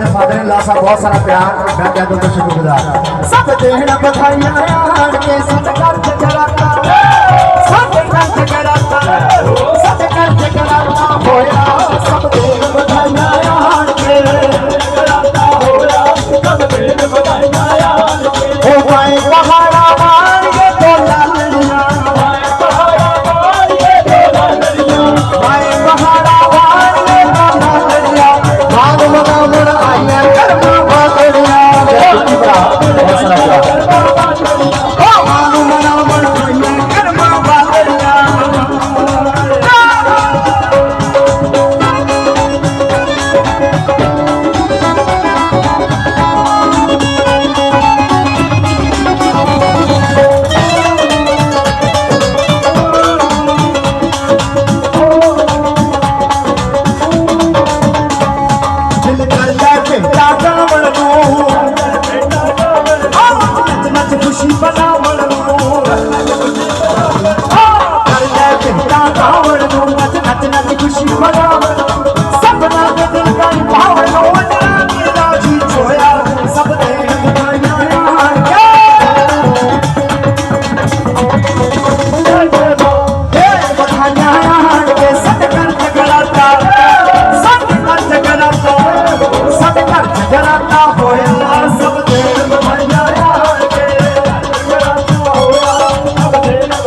अपने father in law का बहुत सारा प्यार मैं कह दूं तो शुक्रगुजार सब देहना बधाइयां यार के सब कर्ज कराता सब कर्ज कराता सब कर्ज कराता होया सब देहना बधाइयां यार के कराता होया सब देहना बधाइयां यार के ओ भाई कहां Shiva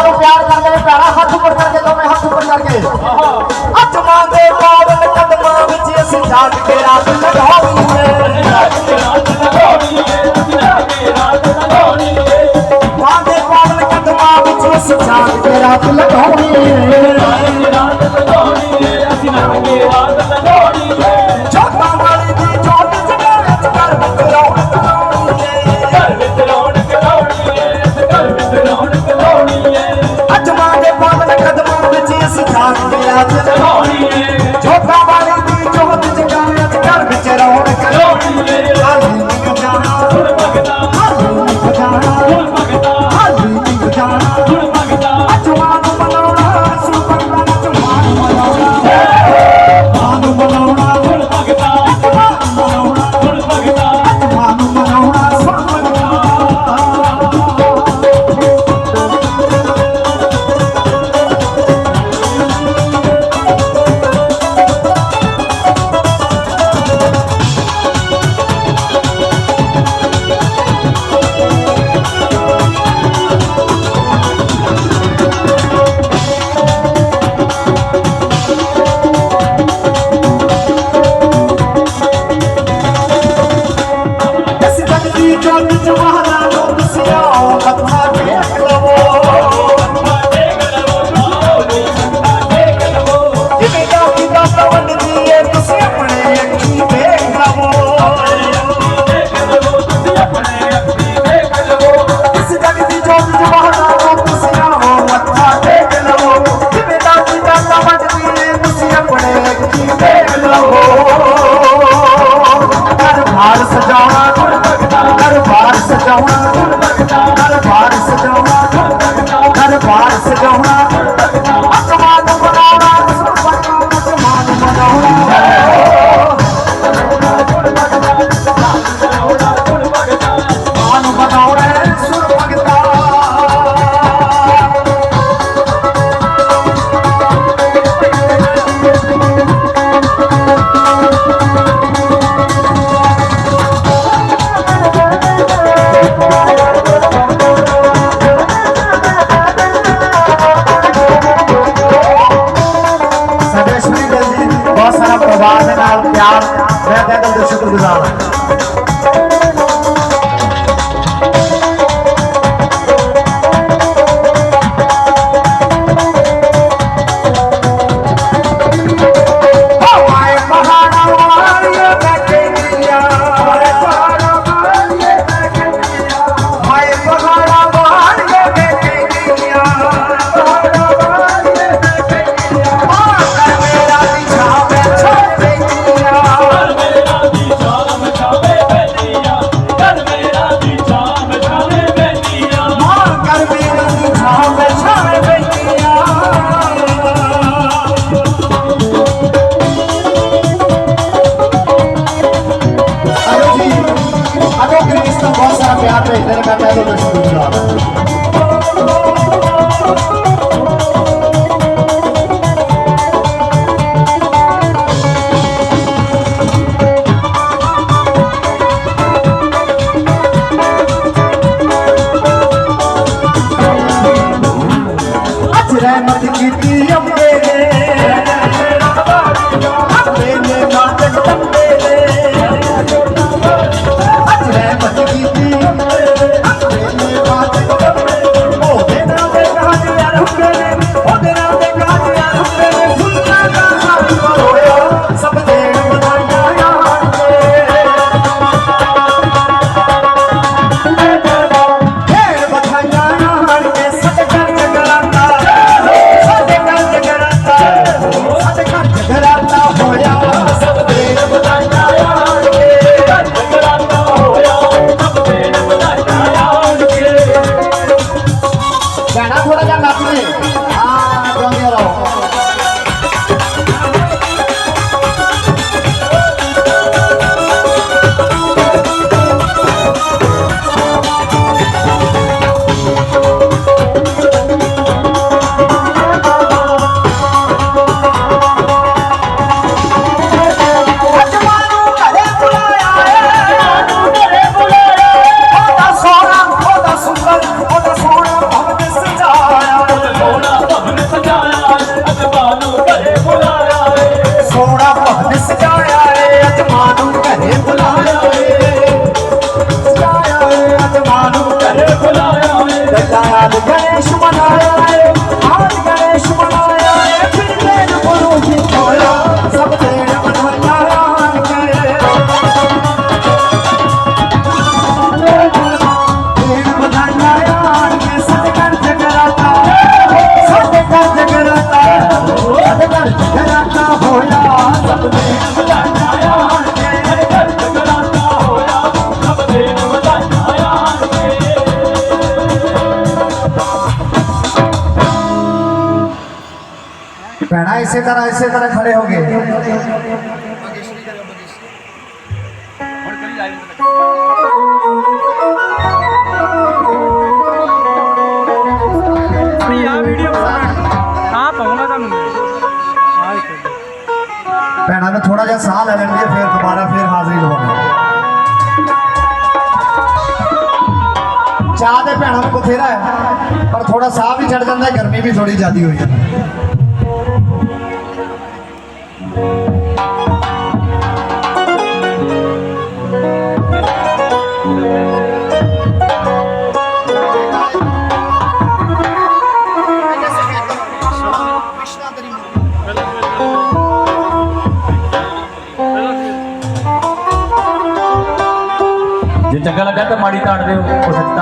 ਮਾਂ ਨੂੰ ਪਿਆਰ ਕਰਦੇ ਭੈਣਾ ਹੱਥ ਉੱਪਰ ਕਰਕੇ ਦੋਵੇਂ ਹੱਥ ਉੱਪਰ ਕਰਕੇ। ਹੱਥ ਮਾਂ ਦੇ ਪਾਵਨ ਕਦਮਾਂ ਵਿੱਚ ਅਸੀਂ ਜਾਗ ਕੇ ਰਾਤ ਲਗਾਉਣੀ ਹੈ। ਜਾਗ ਕੇ ਰਾਤ ਲਗਾਉਣੀ ਹੈ ਜਾਗ ਕੇ ਰਾਤ ਲਗਾਉਣੀ ਹੈ ਮਾਂ ਦੇ ਪਾਵਨ ਕਦਮਾਂ ਵਿੱਚ ਅਸੀਂ ਜਾਗ ਕੇ ਰਾਤ ਲਗਾਉਣੀ ਹੈ। 我是陈。不知道。了 ऐसे तरह खड़े हो गए ਭੈਣਾਂ ਨੂੰ ਥੋੜਾ ਜਿਹਾ ਸਾਹ ਲੈ ਲੈਣਗੇ ਫਿਰ ਦੁਬਾਰਾ ਫਿਰ ਹਾਜ਼ਰੀ ਲਵਾਉਣਾ ਚਾਹ ਤੇ ਭੈਣਾਂ ਨੂੰ ਬਥੇਰਾ ਹੈ ਪਰ ਥੋੜਾ ਸਾਹ ਵੀ ਛੱਡ ਜਾਂਦਾ ਗਰਮੀ ਵੀ ਥੋੜੀ ਜ਼ਿਆਦੀ ਹੋਈ ਹੈ।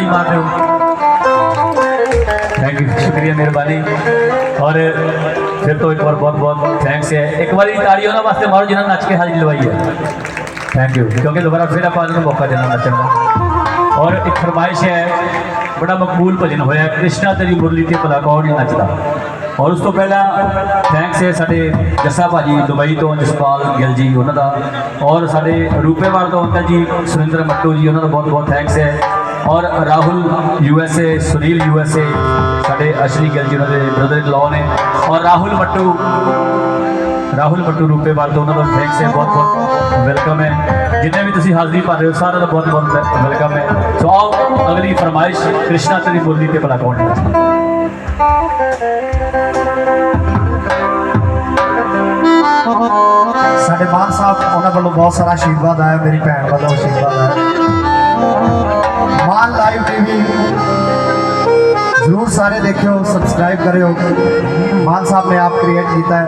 ताली मार रहे थैंक यू शुक्रिया मेहरबानी। और, फिर तो एक बार बहुत बहुत थैंक्स है। एक बार तालियों ना वास्ते मारो जिन्होंने नच के हाजिर लवाई है। थैंक यू क्योंकि दोबारा फिर आप मौका देना नचन का। और एक फरमाइश है, बड़ा मकबूल भजन होया कृष्णा तेरी मुरली के भला कौन नचता। और उस तो पहला थैंक्स है साढ़े जस्सा भाजी दुबई तो जसपाल गिल जी उन्हों का और साढ़े रूपेवाल तो अंकल जी, सुरेंद्र मट्टू जी उन्हों का बहुत बहुत थैंक्स है। ਏ ਸੁਨੀਲ ਯੂ ਐਸ ਏ ਸਾਡੇ ਅਸ਼ਰੀ ਗਿੱਲ ਜੀ ਉਹਨਾਂ ਦੇ ਬ੍ਰਦਰ ਇਨ ਲਾਅ ਨੇ ਔਰ ਰਾਹੁਲ ਮੱਟੂ ਰਾਹੁਲ ਮੱਟੂ ਰੂਪੇਵਾਲ ਤੋਂ ਉਹਨਾਂ ਦਾ ਥੈਂਕਸ ਹੈ ਬਹੁਤ ਬਹੁਤ ਵੈਲਕਮ ਹੈ ਜਿੰਨੇ ਵੀ ਤੁਸੀਂ ਹਾਜ਼ਰੀ ਭਰ ਰਹੇ ਹੋ ਸਾਰਿਆਂ ਦਾ ਬਹੁਤ ਬਹੁਤ ਵੈਲਕਮ ਹੈ ਸੋ ਆਓ ਅਗਲੀ ਫਰਮਾਇਸ਼ ਕ੍ਰਿਸ਼ਨਾ ਤੇਰੀ ਮੁਰਲੀ ਤੇ ਭਲਾ ਕੌਣ ਨੱਚਦਾ ਸਾਡੇ ਮਾਨ ਸਾਹਿਬ ਉਹਨਾਂ ਵੱਲੋਂ ਬਹੁਤ ਸਾਰਾ ਆਸ਼ੀਰਵਾਦ ਆਇਆ ਮੇਰੀ ਭੈਣ ਵੱਲੋਂ ਆਸ਼ੀਰਵਾਦ ਆਇਆ ਮਾਨ ਲਾਈਵ ਟੀਵੀ ਜ਼ਰੂਰ ਸਾਰੇ ਦੇਖਿਓ ਸਬਸਕ੍ਰਾਈਬ ਕਰਿਓ। ਮਾਨ ਸਾਹਿਬ ਨੇ ਆਪ ਕ੍ਰੀਏਟ ਕੀਤਾ ਹੈ।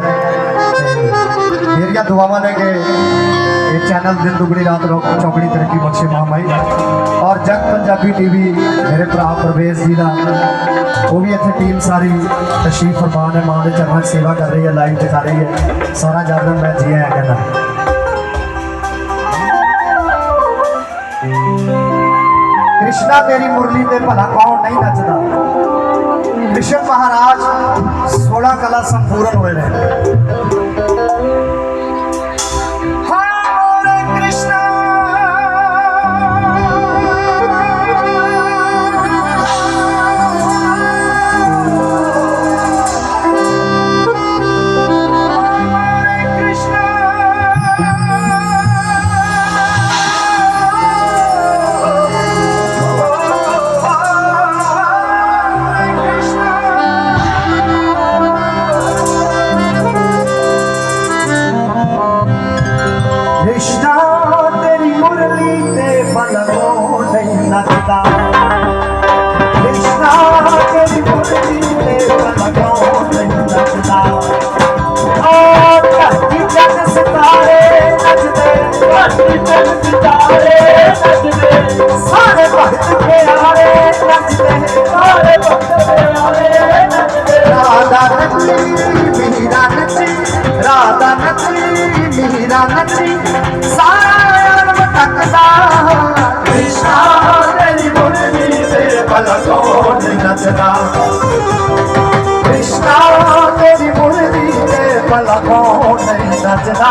ਮੇਰੀਆਂ ਦੁਆਵਾਂ ਨੇ ਕਿ ਇਹ ਚੈਨਲ ਦਿਨ ਦੁਗਣੀ, ਰਾਤ ਰੋਕ ਚੌਗਣੀ ਤਰੱਕੀ ਬਖਸ਼ੇ ਮਹਾਮਾਈ ਔਰ ਜਗ ਪੰਜਾਬੀ ਟੀਵੀ ਮੇਰੇ ਭਰਾ ਪ੍ਰਵੇਸ਼ ਜੀ ਦਾ, ਉਹ ਵੀ ਇੱਥੇ ਟੀਮ ਸਾਰੀ ਤਸ਼ਰੀਫ ਫਰਮਾਨ ਹੈ ਮਾਂ ਦੇ ਚਰਨਾਂ 'ਚ ਸੇਵਾ ਕਰ ਰਹੀ ਹੈ ਲਾਈਵ ਦਿਖਾ ਰਹੀ ਹੈ। ਸਾਰਾ ਜਾਗਰਣ ਮੈਂ ਜੀ ਆਇਆ ਕਹਿੰਦਾ। ਕ੍ਰਿਸ਼ਨਾ ਤੇਰੀ ਮੁਰਲੀ ਤੇ ਭਲਾ ਕੌਣ ਨਹੀਂ ਨੱਚਦਾ? ਕ੍ਰਿਸ਼ਨ ਮਹਾਰਾਜ 16 ਕਲਾ ਸੰਪੂਰਨ ਹੋਏ ਨੇ। भला कौन नचदा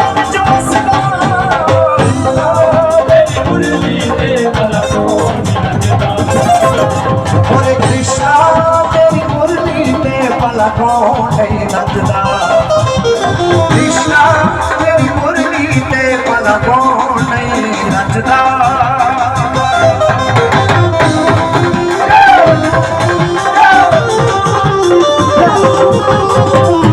वाला कौन कृष्णा तेरी मुरली ते वाला नचदा Oh,